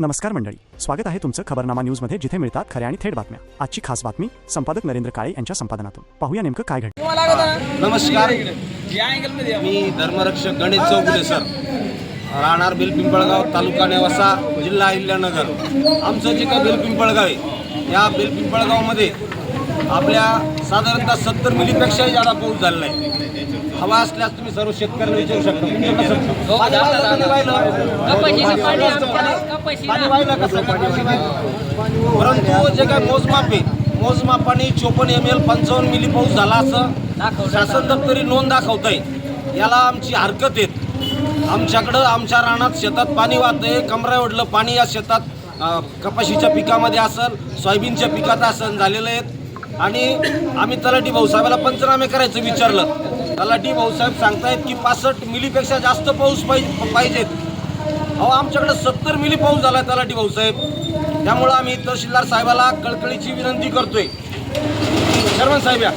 नमस्कार मंडळी. स्वागत आहे तुमचं खबरनामा न्यूजमध्ये जिथे मिळतात खऱ्या आणि थेट बातम्या. आजची खास बातमी संपादक नरेंद्र काळे यांच्या संपादनातून. पाहूया नेमकं काय घडलं. नमस्कार. मी धर्मरक्षक गणेश चौगुले सर राहणार बेलपिंपळगाव तालुका नेवासा जिल्हा अहिल्यानगर. आमचं जे काय बेलपिंपळगाव आहे या बेलपिंपळगावमध्ये आपल्या साधारणतः सत्तर मिलीपेक्षाही जादा पाऊस झालेला आहे हवा असल्यास तुम्ही सर्व शेतकऱ्यांना विचारू शकता. पाणी वाहिलं का? परंतु जे काय मोजमाप आहे मोजमापाने चोपन्न एम एल पंचावन्न मिली पाऊस झाला असं शासन दप्तरी नोंद दाखवत आहे. याला आमची हरकत आहेत आमच्याकडं आमच्या रानात शेतात पाणी वाहतंय कमरावडलं पाणी या शेतात कपाशीच्या पिकामध्ये असेल सोयाबीनच्या पिकात असेल झालेलं आहेत आणि आम्ही तलाठी भाऊसाहेबाला पंचनामे करायचं विचारलं. तलाठी भाऊसाहेब सांगतायत की पासष्ट मिलीपेक्षा जास्त पाऊस पाहिजे पाहिजेत. अहो आमच्याकडे सत्तर मिली पाऊस झाला तलाठी भाऊसाहेब त्यामुळं आम्ही तहसीलदार साहेबाला कळकळीची विनंती करतोय. शर्मन साहेब या.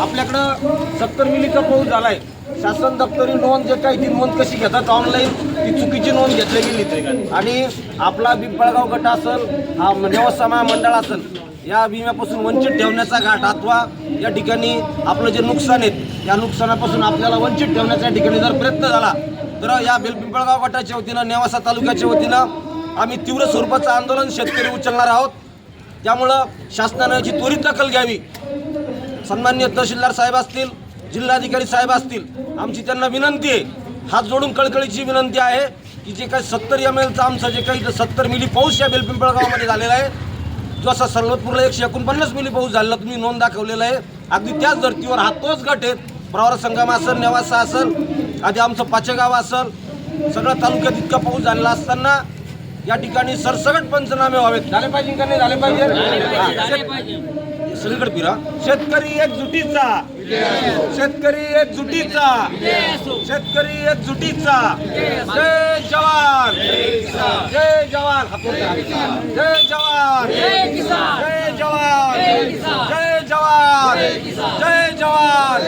आपल्याकडं सत्तर मिलीचा पाऊस झालाय. शासन दप्तरी नोंद जे काही ती नोंद कशी घेतात ऑनलाईन ती चुकीची नोंद घेतली गेली. आणि आपला पिंपळगाव गट असेल हा नेवासा मंडळ असेल या विम्यापासून वंचित ठेवण्याचा घाट अथवा या ठिकाणी आपलं जे नुकसान आहे या नुकसानापासून आपल्याला वंचित ठेवण्याच्या ठिकाणी जर प्रयत्न झाला तर या बेलपिंपळगाव गटाच्या वतीनं नेवासा तालुक्याच्या वतीनं आम्ही तीव्र स्वरूपाचं आंदोलन शेतकरी उचलणार आहोत. त्यामुळं शासनानं याची त्वरित दखल घ्यावी सन्मान्य तहसीलदार साहेब असतील जिल्हाधिकारी साहेब असतील आमची त्यांना विनंती आहे. हात जोडून कळकळीची विनंती आहे की जे काही सत्तर एम एलचं आमचं जे काही सत्तर मिली पाऊस या बेलपिंपळगावामध्ये झालेला आहे जो असा सर्वतपूरला एकशे एकोणपन्नास मिली पाऊस झालेला तुम्ही नोंद दाखवलेला आहे. अगदी त्याच धर्तीवर हा तोच गट आहे. प्रवार संगम असेल नेवासा असेल आधी आमचं पाचेगाव असेल सगळ्या तालुक्यात इतका पाऊस झालेला असताना या ठिकाणी सरसकट पंचनामे व्हावेत. झाले पाहिजे का नाही? झाले पाहिजे. सगळीकडे फिरा. शेतकरी एक जुटीचा शेतकरी एकजुटीचा. शेतकरी एकजुटीचा. जय जवान. जय जवान. जय जवान. जय जवान. जय जवान. जय जवान.